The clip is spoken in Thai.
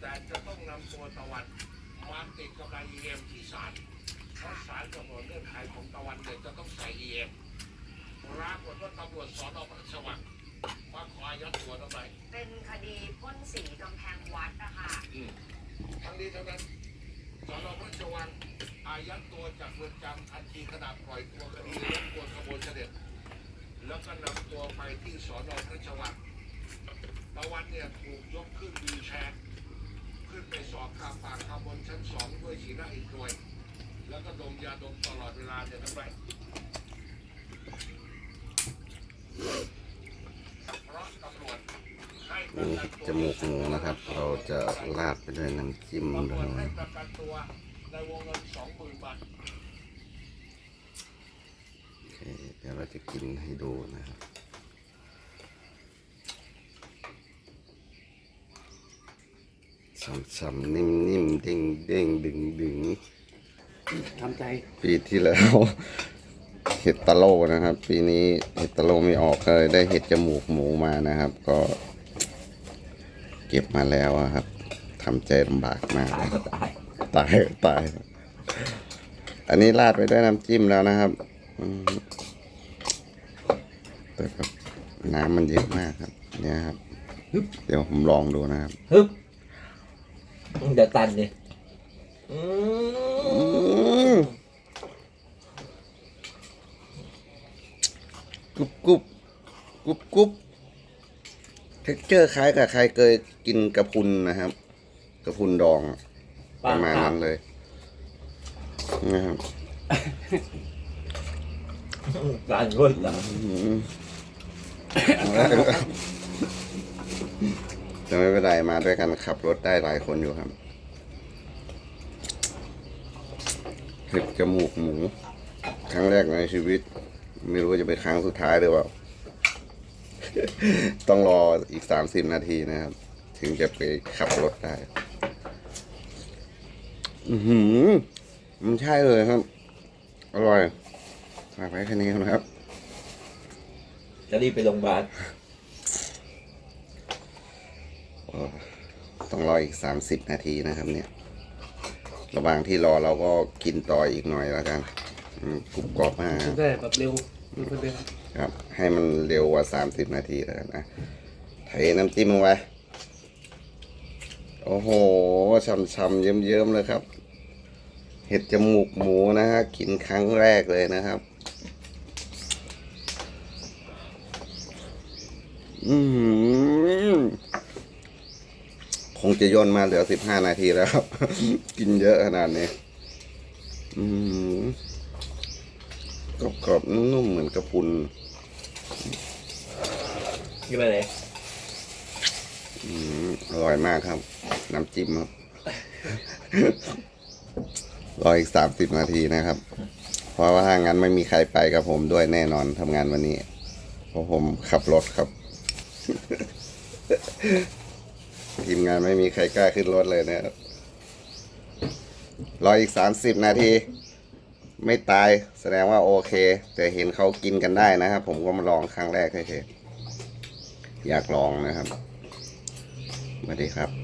แต่จะต้องนำตัวตะวันมาติดกับนายเอ็มที่ศาลเพราะศาลกำหนดเงื่อนไขของตะวันเนี่ยจะต้องใส่เอ็มปรากฏว่าตำรวจสอนอพระสวัสดิ์มาขออายัดตัวทำไมเป็นคดีพ่นสีกำแพงวัดนะคะทั้งนี้ทั้งนั้นสอนอพระสวัสดิ์อายัดตัวจากเรือนจำทันทีขณะปล่อยตัวคดีรบกวนขบวนเสด็จ แล้วก็นำตัวไปที่สอนอพระสวัสดิ์ตะ วันเนี่ยถูกยกขึ้นวีลแชร์ขึ้นไปสอบคาปากคำบนชั้นสองด้วยสีหน้าอิดโรยแล้วก็ดมยาดมตลอดเวลาเนี่ยทั้งไปเพราะตำรวจให้ประนี่กันตัวจมูกหมูนะครับ เราจะราดไปด้วยน้ำจิ้มตำรด้ววจยให้ประกันตัวในวงเงินสองหมื่นบาทโอเคเดี๋ยวเราจะกินให้ดูนะครับ ช้ำๆนิ่มๆเด้งเด้งดึงดึงทำใจ ปีที่แล้ว เห็ดตะโลนะครับ ปีนี้เห็ดตะโลไม่ออกก็เลยได้เห็ดจมูกหมูมานะครับ ก็ เก็บมาแล้วอะครับทำใจลำบากมากตายก็ตายตายตาย อันนี้ราดไปด้วยน้ำจิ้มแล้วนะครับอืมแต่แบบน้ำมันเยอะมากครับ เนี่ยครับ เดี๋ยวผมลองดูนะครับฮึบ เดี๋ยวตันดิอือืมมกรุบกรุบกรุบกรุบเท็กเจอร์คล้ายกับใครเคยกินกระพุนนะครับ กระพุนดองอะประมาณนั้นเลยนะครับตันด้วยตัน อืม จะไม่เป็นไรมาด้วยกันขับรถได้หลายคนอยู่ครับเห็ดจมูกหมู ครั้งแรกในชีวิต ไม่รู้ว่าจะเป็นครั้งสุดท้ายหรือเปล่า ต้องรออีกสามสิบนาทีนะครับ ถึงจะไปขับรถได้ อือหือ มันใช่เลยครับ อร่อยฝากไว้แค่นี้นะครับ จะรีบไปโรงพยาบาล ต้องรออีกสามสิบนาทีนะครับ เนี่ย ระหว่างที่รอเราก็กินต่ออีกหน่อยแล้วกันอืมกรุบกรอบมากครับได้แบบเร็วมีคนเดินครับ ให้มันเร็วกว่าสามสิบนาทีแล้วกันนะเทน้ำจิ้มลงไปโอ้โหช่ำๆเยิ้มๆเลยครับ เห็ดจมูกหมูนะฮะกินครั้งแรกเลยนะครับ อือหือค งจะย่นมาเหลือสิบห้านาทีแล้วครับ กินเยอะขนาดนี้อืมกรอบๆนุ่มๆเหมือนกระพุนนี่ไปไหนอืมอร่อยมากครับ น้ำจิ้มครับ รออีกสามสิบนาทีนะครับ เพราะว่าถ้างั้นไม่มีใครไปกับผมด้วยแน่นอนทำงานวันนี้ เพราะผมขับรถครับ ทีมงานไม่มีใครกล้าขึ้นรถเลยนะครับรออีกสามสิบนาที ไม่ตายแสดงว่าโอเค แต่เห็นเขากินกันได้นะครับ ผมก็มาลองครั้งแรกเฉยๆอยากลองนะครับสวัสดีครับ